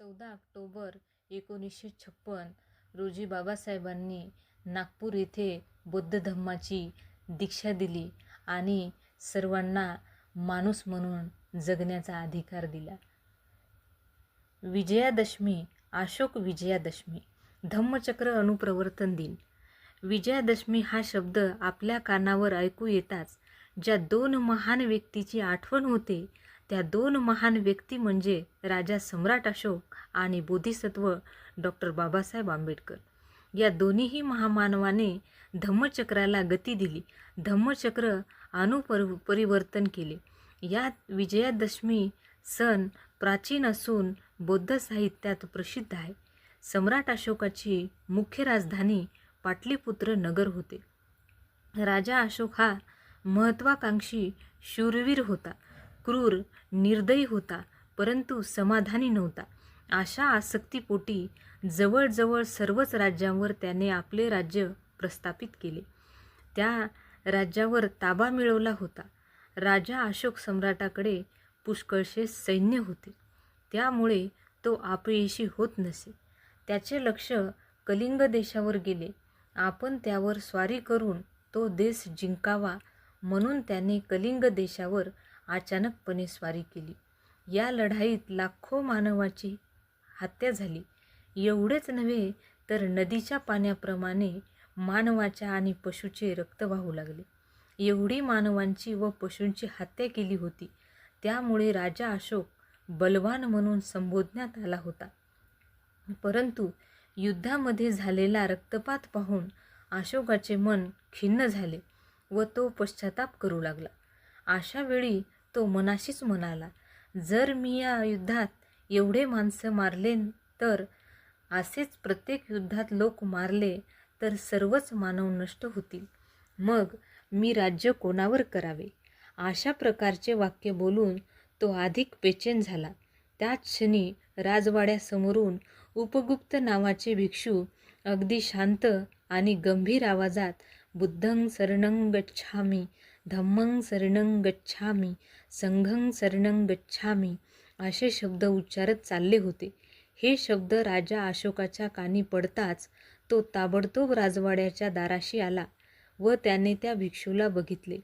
चौदा ऑक्टोबर एकोणीसशे छप्पन रोजी बाबासाहेबांनी नागपूर येथे बौद्ध धम्माची दीक्षा दिली आणि सर्वांना माणूस म्हणून जगण्याचा अधिकार दिला. विजयादशमी अशोक विजयादशमी धम्मचक्र अनुप्रवर्तन दिन. विजयादशमी हा शब्द आपल्या कानावर ऐकू येताच ज्या दोन महान व्यक्तीची आठवण होते त्या दोन महान व्यक्ती म्हणजे राजा सम्राट अशोक आणि बोधिसत्व डॉक्टर बाबासाहेब आंबेडकर. या दोन्हीही महामानवाने धम्मचक्राला गती दिली. धम्मचक्र अनुपर परिवर्तन केले. या विजयादशमी सण प्राचीन असून बौद्ध साहित्यात प्रसिद्ध आहे. सम्राट अशोकाची मुख्य राजधानी पाटलीपुत्र नगर होते. राजा अशोक हा महत्त्वाकांक्षी शूरवीर होता. क्रूर निर्दयी होता परंतु समाधानी नव्हता. अशा आसक्तीपोटी जवळजवळ सर्वच राज्यांवर त्याने आपले राज्य प्रस्थापित केले. त्या राज्यावर ताबा मिळवला होता. राजा अशोक सम्राटाकडे पुष्कळशे सैन्य होते. त्यामुळे तो अपयशी होत नसे. त्याचे लक्ष कलिंग देशावर गेले. आपण त्यावर स्वारी करून तो देश जिंकावा म्हणून त्याने कलिंग देशावर अचानकपणे स्वारी केली. या लढाईत लाखो मानवाची हत्या झाली. एवढेच नव्हे तर नदीच्या पाण्याप्रमाणे मानवाच्या आणि पशूचे रक्त वाहू लागले. एवढी मानवांची व पशूंची हत्या केली होती. त्यामुळे राजा अशोक बलवान म्हणून संबोधण्यात आला होता. परंतु युद्धामध्ये झालेला रक्तपात पाहून अशोकाचे मन खिन्न झाले व तो पश्चाताप करू लागला. अशा वेळी तो मनाशीच म्हणाला जर मी या युद्धात एवढे माणसं मारले तर असेच प्रत्येक युद्धात लोक मारले तर सर्वच मानव नष्ट होतील. मग मी राज्य कोणावर करावे? अशा प्रकारचे वाक्य बोलून तो अधिक पेचेन झाला. त्याच क्षणी राजवाड्यासमोरून उपगुप्त नावाचे भिक्षू अगदी शांत आणि गंभीर आवाजात बुद्धं शरणं गच्छामी धम्मं सरणं गच्छामी संघं सरणं गच्छामी असे शब्द उच्चारत चालले होते. हे शब्द राजा अशोकाच्या कानी पडताच तो ताबडतोब राजवाड्याच्या दाराशी आला व त्याने त्या भिक्षूला बघितले.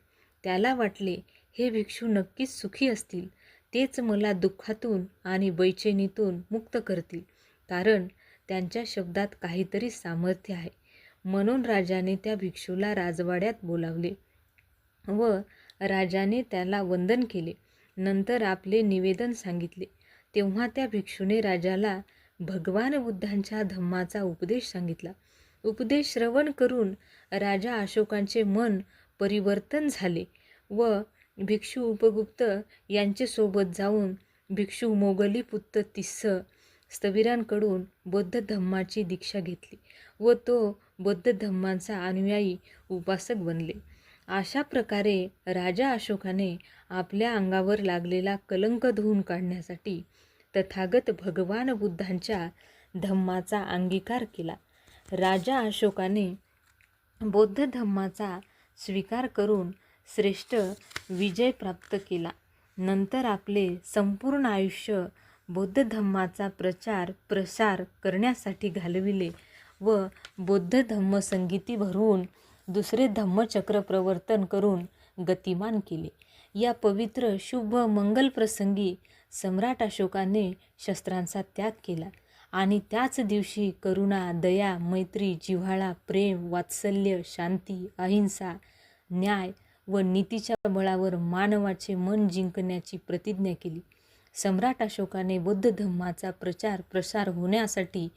त्याला वाटले हे भिक्षू नक्कीच सुखी असतील. तेच मला दुःखातून आणि बैचेनीतून मुक्त करतील. कारण त्यांच्या शब्दात काहीतरी सामर्थ्य आहे. म्हणून राजाने त्या भिक्षूला राजवाड्यात बोलावले. व राजाने त्याला वंदन केले. नंतर आपले निवेदन सांगितले. तेव्हा त्या भिक्षूने राजाला भगवान बुद्धांच्या धम्माचा उपदेश सांगितला. उपदेश श्रवण करून राजा अशोकांचे मन परिवर्तन झाले व भिक्षू उपगुप्त यांच्यासोबत जाऊन भिक्षू मोगलीपुत्त तिस्स स्थविरांकडून बौद्ध धम्माची दीक्षा घेतली व तो बौद्ध धम्माचा अनुयायी उपासक बनले. अशा प्रकारे राजा अशोकाने आपल्या अंगावर लागलेला कलंक धुवून काढण्यासाठी तथागत भगवान बुद्धांच्या धम्माचा अंगीकार केला. राजा अशोकाने बौद्ध धम्माचा स्वीकार करून श्रेष्ठ विजय प्राप्त केला. नंतर आपले संपूर्ण आयुष्य बौद्ध धम्माचा प्रचार प्रसार करण्यासाठी घालविले व बौद्ध धम्म संगीती भरून दुसरे धम्मचक्र प्रवर्तन करून गतिमान केले. या पवित्र शुभ मंगल प्रसंगी सम्राट अशोकाने शस्त्रांचा त्याग केला आणि त्याच दिवशी करुणा दया मैत्री जिव्हाळा प्रेम वात्सल्य शांती अहिंसा न्याय व नीतीच्या बळावर मानवाचे मन जिंकण्याची प्रतिज्ञा केली. सम्राट अशोकाने बौद्ध धम्माचा प्रचार प्रसार होण्यासाठी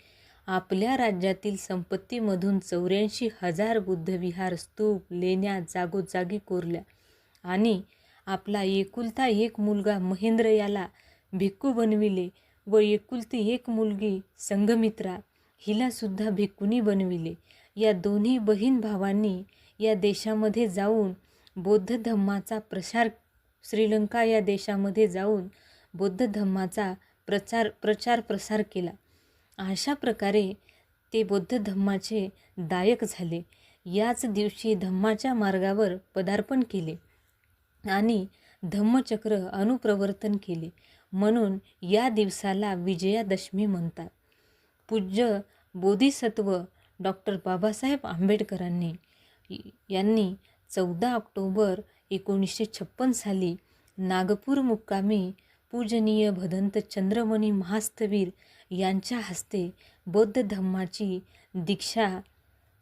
आपल्या राज्यातील संपत्तीमधून चौऱ्याऐंशी हजार बुद्धविहार स्तूप लेण्या जागोजागी कोरल्या आणि आपला एकुलता एक मुलगा महेंद्र याला भिक्खू बनविले व एकुलती एक मुलगी संघमित्रा हिलासुद्धा भिक्खुनी बनविले. या दोन्ही बहीण भावांनी या देशामध्ये जाऊन बौद्ध धम्माचा प्रसार श्रीलंका या देशामध्ये जाऊन बौद्ध धम्माचा प्रचार प्रचार प्रसार केला. अशा प्रकारे ते बौद्ध धम्माचे दायक झाले. याच दिवशी धम्माच्या मार्गावर पदार्पण केले आणि धम्मचक्र अनुप्रवर्तन केले. म्हणून या दिवसाला विजयादशमी म्हणतात. पूज्य बोधिसत्व डॉक्टर बाबासाहेब आंबेडकरांनी यांनी चौदा ऑक्टोबर एकोणीसशे छप्पन साली नागपूर मुक्कामी पूजनीय भदंत चंद्रमणी महास्तवीर यांच्या हस्ते बौद्ध धम्माची दीक्षा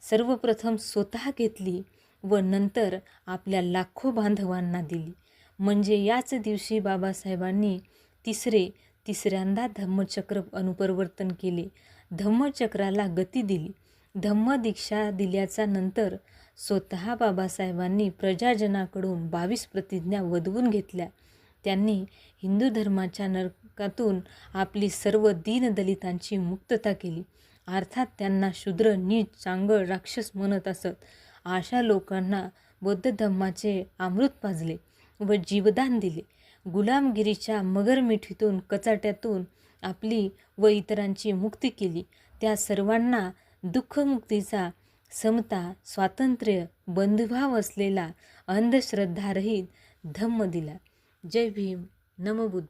सर्वप्रथम स्वतः घेतली व नंतर आपल्या लाखो बांधवांना दिली. म्हणजे याच दिवशी बाबासाहेबांनी तिसरे तिसऱ्यांदा धम्मचक्र अनुपरिवर्तन केले. धम्मचक्राला गती दिली. धम्मदीक्षा दिल्याचा नंतर स्वतः बाबासाहेबांनी प्रजाजनाकडून बावीस प्रतिज्ञा वधवून घेतल्या. त्यांनी हिंदू धर्माच्या नरकातून आपली सर्व दीनदलितांची मुक्तता केली. अर्थात त्यांना शूद्र नीच चांगळ राक्षस म्हणत असत. अशा लोकांना बौद्ध धम्माचे अमृत पाजले व जीवदान दिले. गुलामगिरीच्या मगरमिठीतून कचाट्यातून आपली व इतरांची मुक्ती केली. त्या सर्वांना दुःखमुक्तीचा समता स्वातंत्र्य बंधुभाव असलेला अंधश्रद्धारहित धम्म दिला. जय भीम नमो बुद्ध.